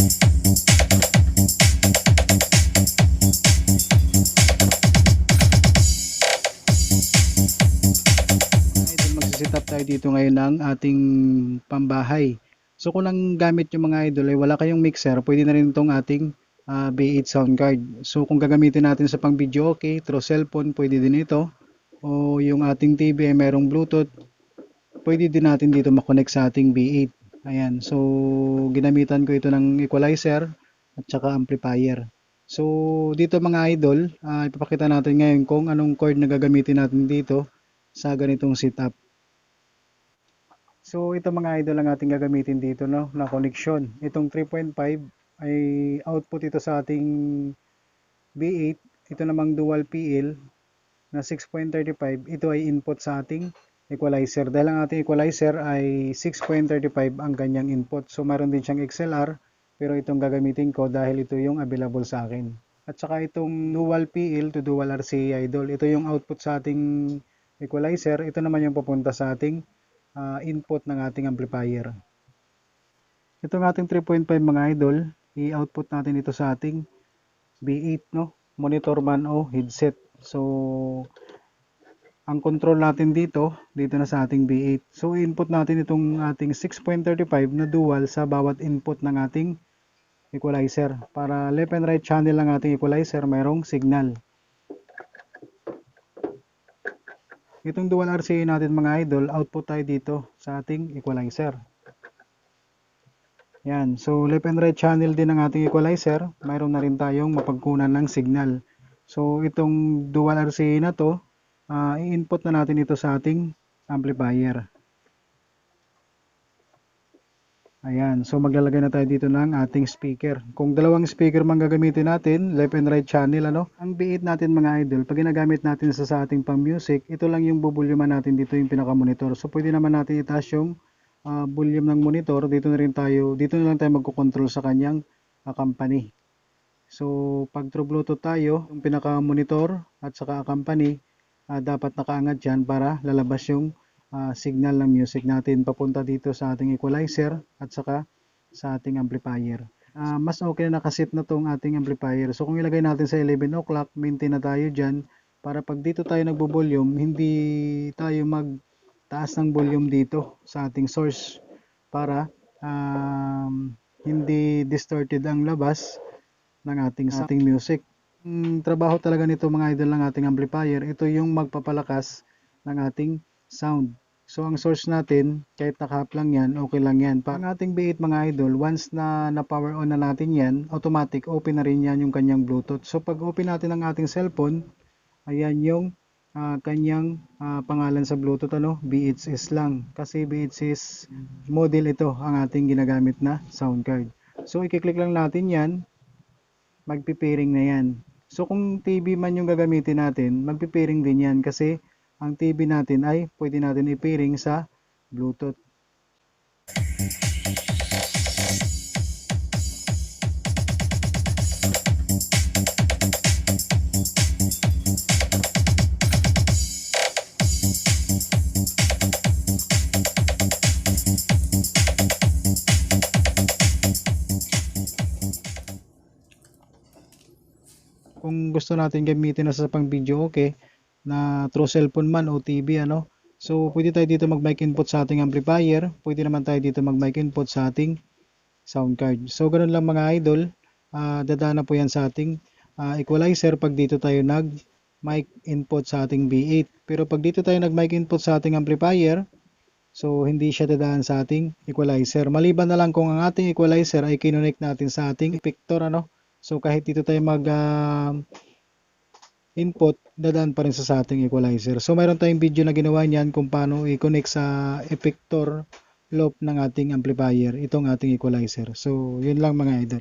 Magsiset up tayo dito ngayon ng ating pambahay. So kung lang gamit yung mga idol ay wala kayong mixer, pwede na rin itong ating ah, B8 sound card. So kung gagamitin natin sa pang video okay, through cellphone pwede din ito. O yung ating TV ay merong Bluetooth, pwede din natin dito makonect sa ating B8. Ayan, so ginamitan ko ito ng equalizer at saka amplifier. So dito mga idol, ah, ipapakita natin ngayon kung anong cord na gagamitin natin dito sa ganitong setup. So ito mga idol ang ating gagamitin dito no, na connection. Itong 3.5 ay output ito sa ating B8. Ito namang dual PL na 6.35. Ito ay input sa ating equalizer. Dahil ang ating equalizer ay 6.35 ang kanyang input. So meron din siyang XLR pero itong gagamitin ko dahil ito yung available sa akin. At saka itong dual PL to dual RCA idol. Ito yung output sa ating equalizer. Ito naman yung papunta sa ating ah, input ng ating amplifier. Itong ating 3.5 mga idol, i-output natin ito sa ating B8 no, monitor man o headset. So ang control natin dito, dito na sa ating B8. So input natin itong ating 6.35 na dual sa bawat input ng ating equalizer. Para left and right channel ng ating equalizer, mayroong signal. Itong dual RCA natin mga idol, output tayo dito sa ating equalizer. Yan. So, left and right channel din ng ating equalizer. Mayroon na rin tayong mapagkunan ng signal. So, itong dual RCA na to, ah, i-input na natin ito sa ating amplifier. Ayan. So, maglalagay na tayo dito ng ating speaker. Kung dalawang speaker man gagamitin natin, left and right channel, ano? Ang B8 natin mga idol, pag ginagamit natin sa, sa ating pang music, ito lang yung bubulyuman natin dito yung pinaka-monitor. So, pwede naman natin itaas yung ah, volume ng monitor. Dito na rin tayo, dito na lang tayo magko-control sa kanyang ah, company. So, pag through Bluetooth tayo, yung pinaka-monitor at saka company, ah, dapat nakaangat dyan para lalabas yung ah, signal ng music natin papunta dito sa ating equalizer at saka sa ating amplifier. Ah, mas okay na nakasit na tong ating amplifier. So kung ilagay natin sa 11 o'clock, maintain na tayo dyan para pag dito tayo nagbo-volume, hindi tayo magtaas ng volume dito sa ating source para um, hindi distorted ang labas ng ating, ating music. Ang trabaho talaga nito mga idol ng ating amplifier, ito yung magpapalakas ng ating sound. So ang source natin, kahit naka-up lang yan, okay lang yan. Pag ating B8 mga idol, once na na-power on na natin yan, automatic open na rin yan yung kanyang Bluetooth. So pag open natin ang ating cellphone, ayan yung ah, kanyang ah, pangalan sa Bluetooth, ano, B8S lang. Kasi B8S model ito ang ating ginagamit na sound card. So i-click lang natin yan, magpipiring na yan. So kung TV man yung gagamitin natin, magpipiring din yan kasi ang TV natin ay pwede natin i-pairing sa Bluetooth. Kung gusto natin gamitin na sa pang video okay, na through cellphone man o TV ano. So pwede tayo dito mag mic input sa ating amplifier, pwede naman tayo dito mag mic input sa ating sound card. So ganun lang mga idol, Ah, dadaan na po yan sa ating ah, equalizer pag dito tayo nag mic input sa ating B8. Pero pag dito tayo nag mic input sa ating amplifier, so hindi siya dadaan sa ating equalizer. Maliban na lang kung ang ating equalizer ay kinonect natin sa ating effector ano. So kahit dito tayo mag ah, input, dadaan pa rin sa, sa ating equalizer. So mayroon tayong video na ginawa niyan kung paano i-connect sa effector loop ng ating amplifier, itong ating equalizer. So yun lang mga idol.